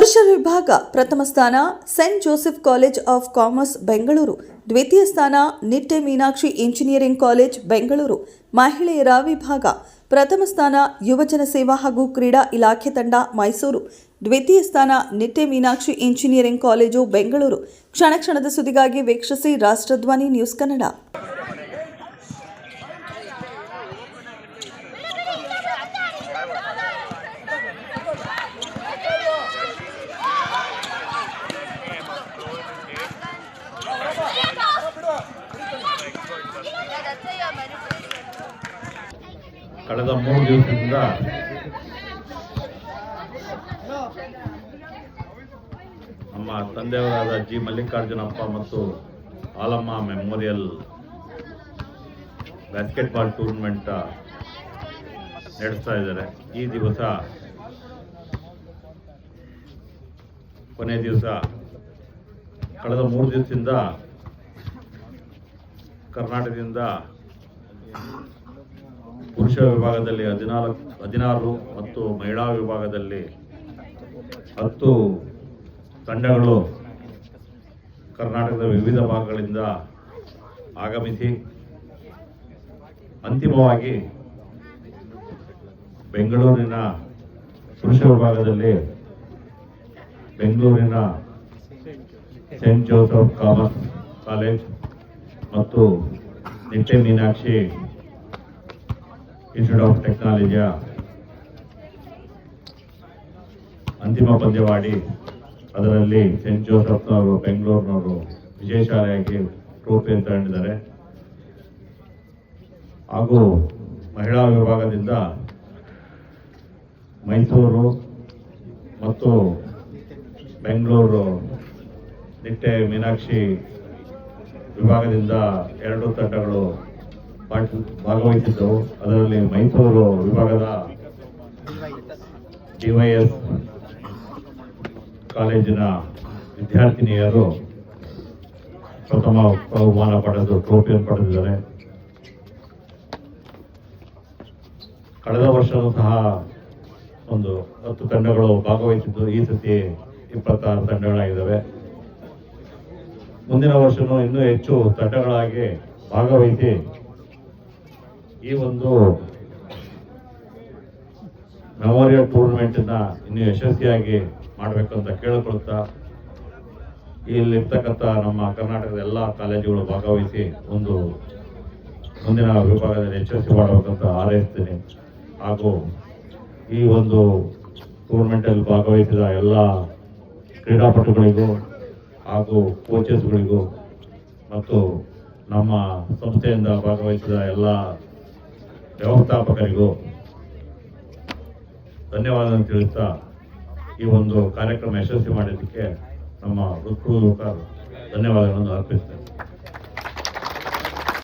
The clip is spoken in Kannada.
ಪುರುಷರ ವಿಭಾಗ ಪ್ರಥಮ ಸ್ಥಾನ Saint Joseph college of commerce Bengaluru ದ್ವಿತೀಯ ಸ್ಥಾನ ನಿಟ್ಟೆ ಮೀನಾಕ್ಷಿ ಇಂಜಿನಿಯರಿಂಗ್ ಕಾಲೇಜ್ ಬೆಂಗಳೂರು ಮಹಿಳೆಯರ ವಿಭಾಗ ಪ್ರಥಮ ಸ್ಥಾನ, ಯುವಜನ ಸೇವಾ ಹಾಗೂ ಕ್ರೀಡಾ ಇಲಾಖೆ ತಂಡ, ಮೈಸೂರು. ದ್ವಿತೀಯ ಸ್ಥಾನ ನಿಟ್ಟೆ ಮೀನಾಕ್ಷಿ ಇಂಜಿನಿಯರಿಂಗ್ ಕಾಲೇಜು ಬೆಂಗಳೂರು ಕ್ಷಣ ಕ್ಷಣದ ಸುದ್ದಿಗಾಗಿ ವೀಕ್ಷಿಸಿ ರಾಷ್ಟ್ರಧ್ವನಿ ನ್ಯೂಸ್ ಕನ್ನಡ. ಕಳೆದ ಮೂರು ದಿವಸದಿಂದ ನಮ್ಮ ತಂದೆಯವರಾದ ಜಿ ಮಲ್ಲಿಕಾರ್ಜುನಪ್ಪ ಮತ್ತು ಆಲಮ್ಮ ಮೆಮೋರಿಯಲ್ ಬ್ಯಾಸ್ಕೆಟ್ಬಾಲ್ ಟೂರ್ನಮೆಂಟ್ ನಡೆಸ್ತಾ ಇದ್ದಾರೆ. ಈ ದಿವಸ ಕೊನೆ ದಿವಸ ಕಳೆದ ಮೂರು ದಿವಸದಿಂದ ಕರ್ನಾಟಕದಿಂದ ಪುರುಷ ವಿಭಾಗದಲ್ಲಿ ಹದಿನಾಲ್ಕು, ಹದಿನಾರು ಮತ್ತು ಮಹಿಳಾ ವಿಭಾಗದಲ್ಲಿ ಹತ್ತು ತಂಡಗಳು ಕರ್ನಾಟಕದ ವಿವಿಧ ಭಾಗಗಳಿಂದ ಆಗಮಿಸಿ ಅಂತಿಮವಾಗಿ ಬೆಂಗಳೂರಿನ ಪುರುಷ ವಿಭಾಗದಲ್ಲಿ ಬೆಂಗಳೂರಿನ ಸೆಂಟ್ ಜೋಸಫ್ ಕಾಮರ್ಸ್ ಕಾಲೇಜ್ ಮತ್ತು ನಿಟ್ಟೆ ಮೀನಾಕ್ಷಿ ಇನ್ಸ್ಟಿಟ್ಯೂಟ್ ಆಫ್ ಟೆಕ್ನಾಲಜಿಯ ಅಂತಿಮ ಪಂದ್ಯವಾಡಿ ಅದರಲ್ಲಿ ಸೆಂಟ್ ಜೋಸಫ್ನವರು ಬೆಂಗಳೂರಿನವರು ವಿಜಯಶಾಲಿಯಾಗಿ ಟ್ರೋಫಿಯನ್ನು ತಗೊಂಡಿದ್ದಾರೆ ಹಾಗೂ ಮಹಿಳಾ ವಿಭಾಗದಿಂದ ಮೈಸೂರು ಮತ್ತು ಬೆಂಗಳೂರು ನಿಟ್ಟೆ ಮೀನಾಕ್ಷಿ ವಿಭಾಗದಿಂದ ಎರಡು ತಂಡಗಳು ಪಾಠ- ಭಾಗವಹಿಸಿದ್ದವು ಅದರಲ್ಲಿ ಮೈಸೂರು ವಿಭಾಗದ ಡಿವೈಎಸ್ ಕಾಲೇಜಿನ ವಿದ್ಯಾರ್ಥಿನಿಯರು ಪ್ರಥಮ ಬಹುಮಾನ ಪಡೆದು ಟ್ರೋಫಿಯನ್ನು ಪಡೆದಿದ್ದಾರೆ. ಕಳೆದ ವರ್ಷವೂ ಸಹ ಒಂದು ಹತ್ತು ತಂಡಗಳು ಭಾಗವಹಿಸಿದ್ದು. ಈ ಸತಿ ಇಪ್ಪತ್ತಾರು ತಂಡಗಳಾಗಿದ್ದಾವೆ ಮುಂದಿನ ವರ್ಷವೂ ಇನ್ನೂ ಹೆಚ್ಚು ತಂಡಗಳಾಗಿ ಭಾಗವಹಿಸಿ ಈ ಒಂದು ಮೆಮೋರಿಯಲ್ ಟೂರ್ನಮೆಂಟನ್ನು ಇನ್ನೂ ಯಶಸ್ವಿಯಾಗಿ ಮಾಡಬೇಕು ಅಂತ ಕೇಳಿಕೊಳ್ತಾ ಇಲ್ಲಿರ್ತಕ್ಕಂಥ ನಮ್ಮ ಕರ್ನಾಟಕದ ಎಲ್ಲ ಕಾಲೇಜುಗಳು ಭಾಗವಹಿಸಿ ಒಂದು ಮುಂದಿನ ವಿಭಾಗದಲ್ಲಿ ಯಶಸ್ವಿ ಮಾಡಬೇಕಂತ ಹಾರೈಸ್ತೀನಿ. ಹಾಗೂ ಈ ಒಂದು ಟೂರ್ನಮೆಂಟಲ್ಲಿ ಭಾಗವಹಿಸಿದ ಎಲ್ಲ ಕ್ರೀಡಾಪಟುಗಳಿಗೂ ಹಾಗೂ ಕೋಚಸ್ಗಳಿಗೂ ಮತ್ತು ನಮ್ಮ ಸಂಸ್ಥೆಯಿಂದ ಭಾಗವಹಿಸಿದ ಎಲ್ಲ ವ್ಯವಸ್ಥಾಪಕರಿಗೂ ಧನ್ಯವಾದ ತಿಳಿಸ್ತಾ ಈ ಒಂದು ಕಾರ್ಯಕ್ರಮ ಯಶಸ್ವಿ ಮಾಡಿದ್ದಕ್ಕೆ ನಮ್ಮ ಹೃತ್ಪೂರ್ವಕ ಧನ್ಯವಾದಗಳನ್ನು ಅರ್ಪಿಸ್ತೇನೆ.